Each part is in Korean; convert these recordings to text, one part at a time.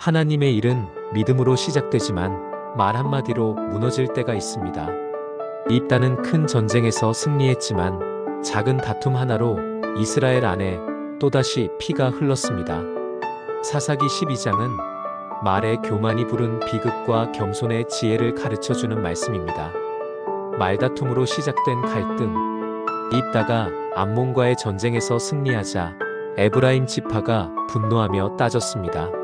하나님의 일은 믿음으로 시작되지만 말 한마디로 무너질 때가 있습니다. 입다는 큰 전쟁에서 승리했지만 작은 다툼 하나로 이스라엘 안에 또다시 피가 흘렀습니다. 사사기 12장은 말의 교만이 부른 비극과 겸손의 지혜를 가르쳐 주는 말씀입니다. 말다툼으로 시작된 갈등. 입다가 암몬과의 전쟁에서 승리하자 에브라임 지파가 분노하며 따졌습니다.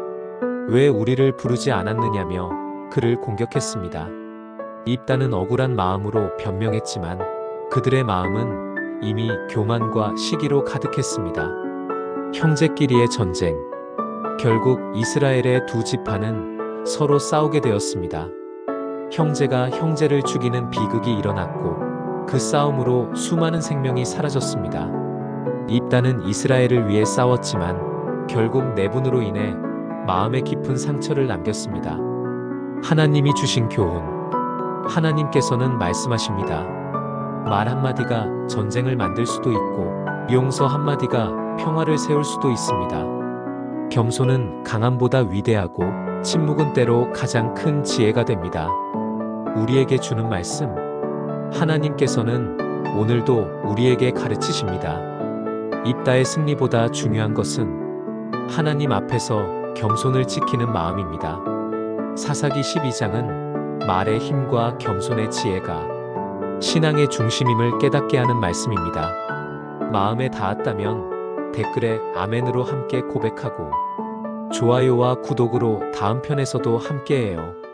왜 우리를 부르지 않았느냐며 그를 공격했습니다. 입다는 억울한 마음으로 변명했지만 그들의 마음은 이미 교만과 시기로 가득했습니다. 형제끼리의 전쟁. 결국 이스라엘의 두 지파는 서로 싸우게 되었습니다. 형제가 형제를 죽이는 비극이 일어났고 그 싸움으로 수많은 생명이 사라졌습니다. 입다는 이스라엘을 위해 싸웠지만 결국 내분으로 인해 마음에 깊은 상처를 남겼습니다. 하나님이 주신 교훈. 하나님께서는 말씀하십니다. 말 한마디가 전쟁을 만들 수도 있고 용서 한마디가 평화를 세울 수도 있습니다. 겸손은 강함보다 위대하고 침묵은 때로 가장 큰 지혜가 됩니다. 우리에게 주는 말씀. 하나님께서는 오늘도 우리에게 가르치십니다. 입다의 승리보다 중요한 것은 하나님 앞에서 겸손을 지키는 마음입니다. 사사기 12장은 말의 힘과 겸손의 지혜가 신앙의 중심임을 깨닫게 하는 말씀입니다. 마음에 닿았다면 댓글에 아멘으로 함께 고백하고 좋아요와 구독으로 다음 편에서도 함께해요.